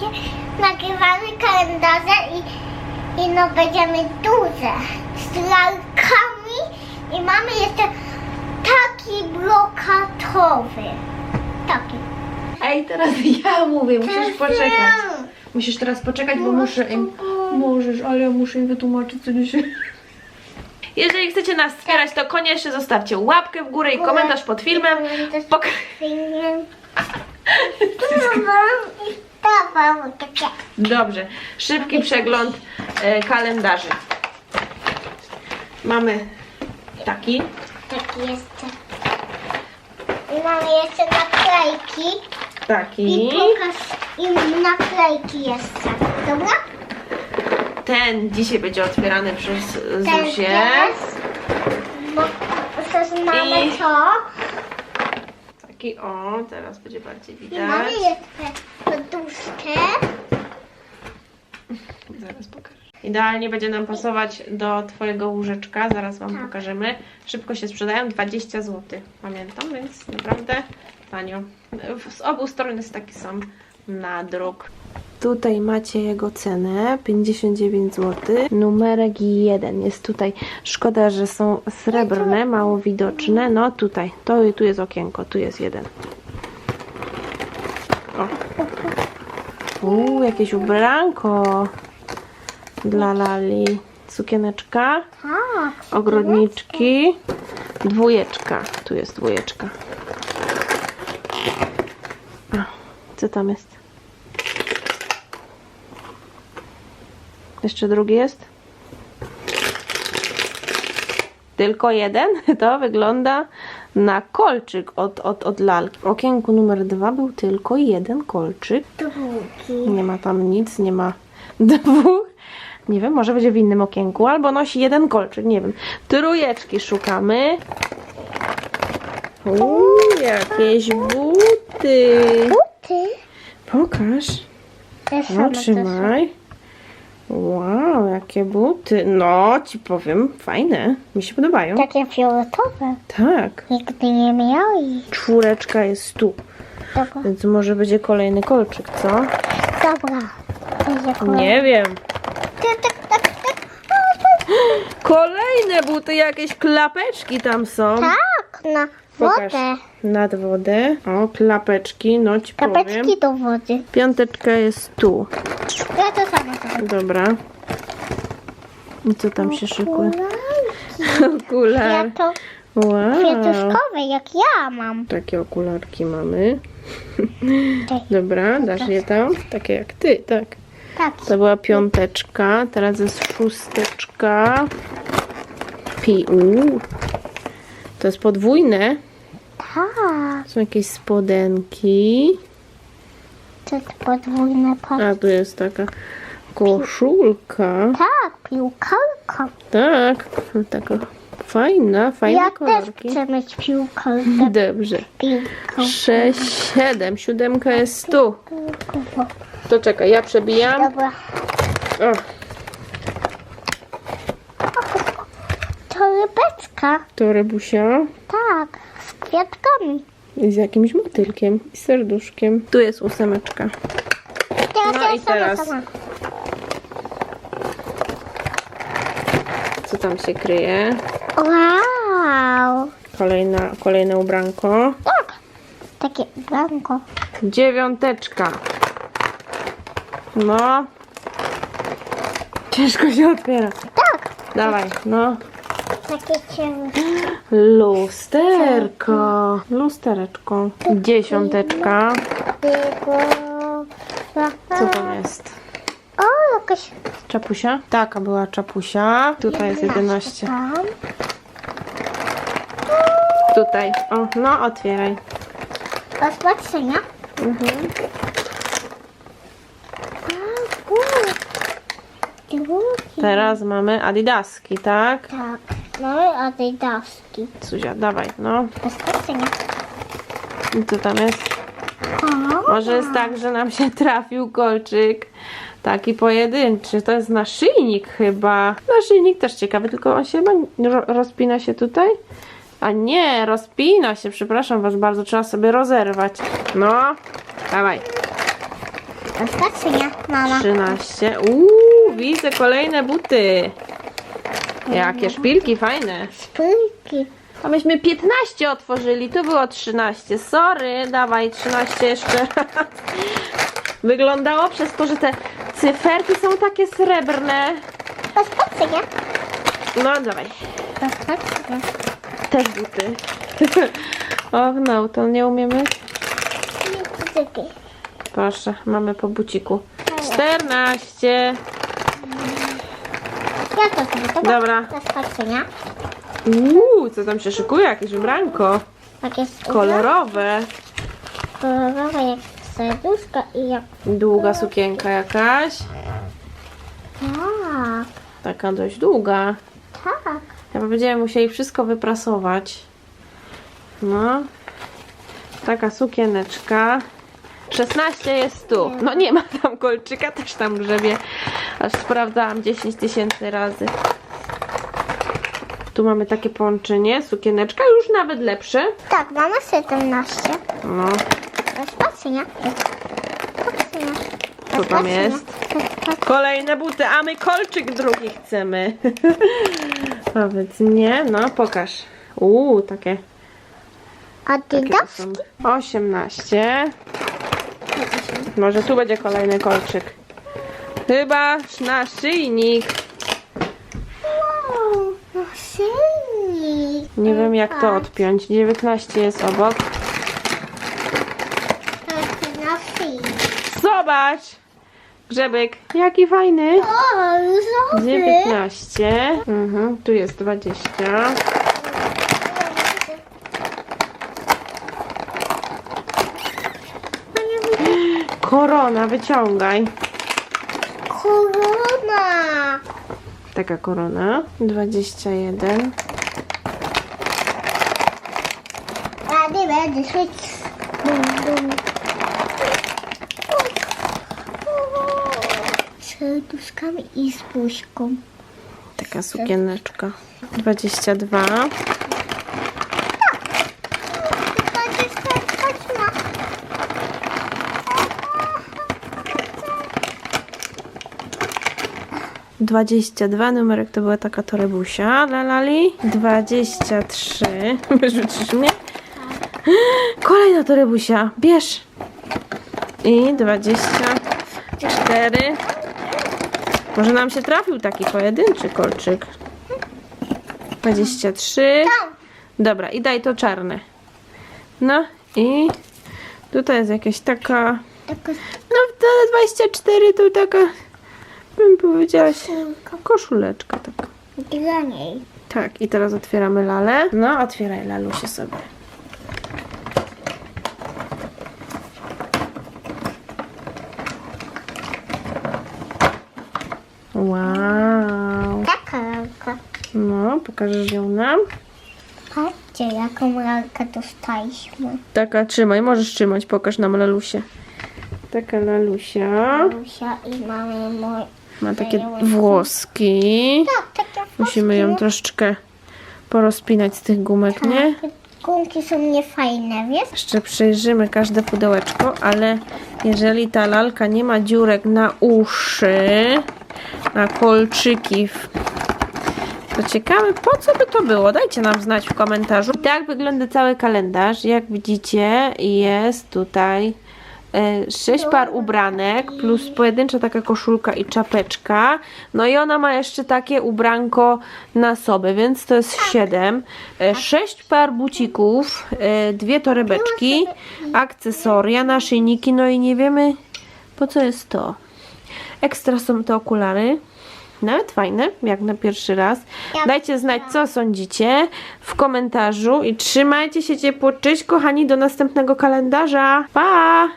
będzie nagrywamy kalendarze i, i no będziemy duże. Z lalkami i mamy jeszcze taki brokatowy. Taki. Ej, teraz ja mówię, musisz poczekać. Musisz teraz poczekać, bo muszę im... Możesz, ale ja muszę im wytłumaczyć, co dzisiaj... Jeżeli chcecie nas wspierać, to koniecznie zostawcie łapkę w górę i komentarz pod filmem. Pok i dawał takie. Dobrze, szybki przegląd e, kalendarzy. Mamy taki. Taki jeszcze. I mamy jeszcze naklejki. I Taki. pokaż im naklejki jeszcze. Dobra? Ten dzisiaj będzie otwierany przez Ten Zuzię. jest. Bo też mamy I- to. Taki o, teraz będzie bardziej I mamy widać. jeszcze poduszkę. Zaraz pokażę. Idealnie będzie nam pasować do Twojego łóżeczka, zaraz Wam Tak. pokażemy. Szybko się sprzedają, 20 zł. Pamiętam, więc naprawdę tanio. Z obu stron jest taki sam nadruk. Tutaj macie jego cenę, 59 zł. Numerek 1 jest tutaj. Szkoda, że są srebrne, mało widoczne. No tutaj, to tu jest okienko, tu jest jeden. O. Uuu, jakieś ubranko dla Lali. Sukieneczka, Tak. ogrodniczki, dwójeczka. Tu jest dwójeczka. A, co tam jest? Jeszcze drugi jest? Tylko jeden? To wygląda na kolczyk od, od, od lalki. W okienku numer dwa był tylko jeden kolczyk. Drugi. Nie ma tam nic, nie ma dwóch. Nie wiem, może będzie w innym okienku, albo nosi jeden kolczyk, nie wiem. Trójeczki szukamy. Uuu, jakieś buty. Buty. Pokaż. Te same No, to są. trzymaj. Wow, jakie buty. No, ci powiem, fajne. Mi się podobają. Takie fioletowe. Tak. Nigdy nie mieli. Czwóreczka jest tu, Dobra. więc może będzie kolejny kolczyk, co? Dobra. Będzie. Nie wiem. Tak, tak, tak, tak. Tak. Kolejne buty, jakieś klapeczki tam są. Tak, na Pokaż. wodę. Nad wodę. O, klapeczki, no ci powiem. Kapeczki do wody. Piąteczka jest tu. Ja to samo zrobię. Dobra. I co tam się szykuje? Ja Okular. to Wow. kwiatuszkowe, jak ja mam. Takie okularki mamy. Tutaj. Dobra, dasz je tam? Takie jak ty, tak. Tak. To była piąteczka, teraz jest szósteczka. Pi. To jest podwójne. Tak. Są jakieś spodenki. To jest podwójne. A tu jest taka koszulka. Tak, piłkarka. Tak, taka fajna, fajne Ja też kolorki. chcę mieć piłkarkę. Dobrze. Piłkę. Sześć, siedem, siódemka jest tu. To czekaj, ja przebijam. Dobra. O, Torebeczka. to rebusia. Tak. Z kwiatkami. I z jakimś motylkiem i serduszkiem. Tu jest ósemeczka. Teraz No ja i sama, teraz. sama. Co tam się kryje? Wow. Kolejna, kolejne ubranko. Tak. Takie blanko. Dziewiąteczka. No. Ciężko się otwiera. Tak. Dawaj, no. Takie ciemne. Lusterko. Lustereczko. Dziesiąteczka. Co tam jest? O, jakaś Czapusia? Taka była czapusia. Tutaj jest 11. tam. Tutaj. O, no otwieraj. Do zobaczenia. Mhm. A, góry. Teraz mamy adidaski, tak? Tak. Mamy adidaski. Suzia, dawaj, no. Zobaczenia. I co tam jest? Może jest tak, że nam się trafił kolczyk. Taki pojedynczy. To jest naszyjnik chyba. Naszyjnik też ciekawy, tylko on się chyba ro rozpina się tutaj. A nie, rozpina się. Przepraszam was bardzo, trzeba sobie rozerwać. No, dawaj. Do spatrzenia, mama. 13. Uuu, widzę kolejne buty. Jakie szpilki fajne. Szpilki. A myśmy 15 otworzyli, tu było 13. Sorry, dawaj 13 jeszcze. Wyglądało przez to, że te cyferki są takie srebrne. Do spatrzenia. No dawaj, Do spatrzenia. też buty. Och no, to nie umiemy. Proszę, mamy po buciku. 14. Ja to sobie to Dobra. Do. Uuu, co tam się szykuje? Jakieś ubranko. Tak jest Kolorowe. kolorowe jak serduszko i jak... Długa sukienka jakaś. Tak, Taka dość długa. tak. Ja będziemy musieli wszystko wyprasować. No. Taka sukieneczka. 16 jest tu. No nie ma tam kolczyka, też tam grzebie. Aż sprawdzałam 10 tysięcy razy. Tu mamy takie połączenie, sukieneczka, już nawet lepsze. Tak, mamy 17. No, spatrzenia. Do Co tam jest? Kolejne buty, a my kolczyk drugi chcemy. Powiedz nie, no pokaż. Uuu, takie, Adidas? to są 18. Może tu będzie kolejny kolczyk. Chyba naszyjnik. Wow, no silnik. Nie wiem jak to odpiąć. 19 jest obok. Jest naszyjnik. Zobacz! Grzebek, jaki fajny. O, żółty. 19. Mhm, tu jest 20. Korona, wyciągaj. Korona. Taka korona. 21. Rady będzie świeć. Dum, dum. Z serduszkami i z buźką. Taka sukieneczka. 22. 22 numerek to była taka torebusia dla Lali. 23. Wyrzucisz mnie? Kolejna torebusia. Bierz. I 24. Może nam się trafił taki pojedynczy kolczyk. 23. Dobra, i daj to czarne. No i tutaj jest jakaś taka. No, te 24 to taka. Bym powiedziała. Koszuleczka taka. dla niej. Tak, i teraz otwieramy lalę. No, otwieraj lalusie sobie. Wow. Taka lalka. No, pokażesz ją nam. Patrzcie, jaką lalkę dostaliśmy. Taka, trzymaj, możesz trzymać, pokaż nam lalusie. Taka lalusia. Lusia i mamy mój... Ma takie włoski. Tak, takie Musimy ją włoski. troszeczkę porozpinać z tych gumek, nie? Tak, Gumki są niefajne, wiesz? Jeszcze przejrzymy każde pudełeczko, ale jeżeli ta lalka nie ma dziurek na uszy, na kolczyki, to ciekawe po co by to było? Dajcie nam znać w komentarzu. I tak wygląda cały kalendarz. Jak widzicie jest tutaj sześć par ubranek plus pojedyncza taka koszulka i czapeczka. No i ona ma jeszcze takie ubranko na sobie, więc to jest siedem. E, Sześć par bucików, e, dwie torebeczki, akcesoria, naszyjniki, no i nie wiemy po co jest to. Ekstra są te okulary. Nawet fajne, jak na pierwszy raz. Dajcie znać, co sądzicie w komentarzu i trzymajcie się ciepło. Cześć, kochani, do następnego kalendarza. Pa!